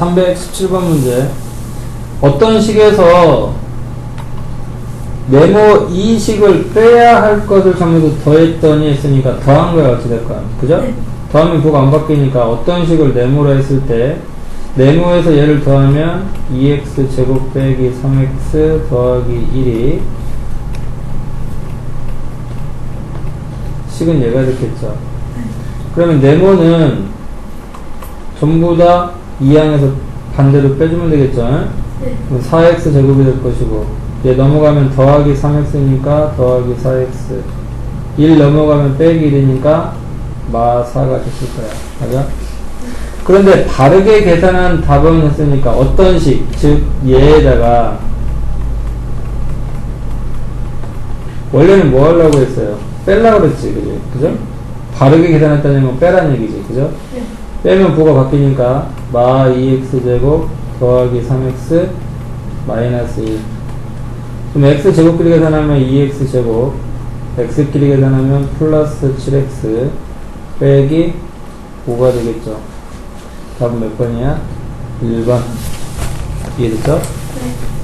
317번 문제. 어떤 식에서 네모 이 식을 빼야 할 것을 전부 더했더니 했으니까 더한 거야 어찌 될 거야 그죠? 네. 더하면 부가 안 바뀌니까 어떤 식을 네모로 했을 때 네모에서 얘를 더하면 2x 제곱 빼기 3x 더하기 1이 식은 얘가 됐겠죠 그러면 네모는 전부 다 2항에서 반대로 빼주면 되겠죠 네. 그럼 4x 제곱이 될 것이고 얘 넘어가면 더하기 3x니까 더하기 4x 1 넘어가면 빼기 1이니까 마 4가 됐을 거야 맞아? 그런데 바르게 계산한 답은 했으니까 어떤 식, 즉 얘에다가 원래는 뭐 하려고 했어요? 뺄라고 그랬지 그지? 그죠? 바르게 계산했다는 건 빼란 얘기지 그죠? 네. 빼면 부가 바뀌니까 마 2x제곱 더하기 3x 마이너스 1 그럼 x제곱끼리 계산하면 2x제곱 x끼리 계산하면 플러스 7x 빼기 5가 되겠죠 답은 몇 번이야? 1번 이해됐죠? 네.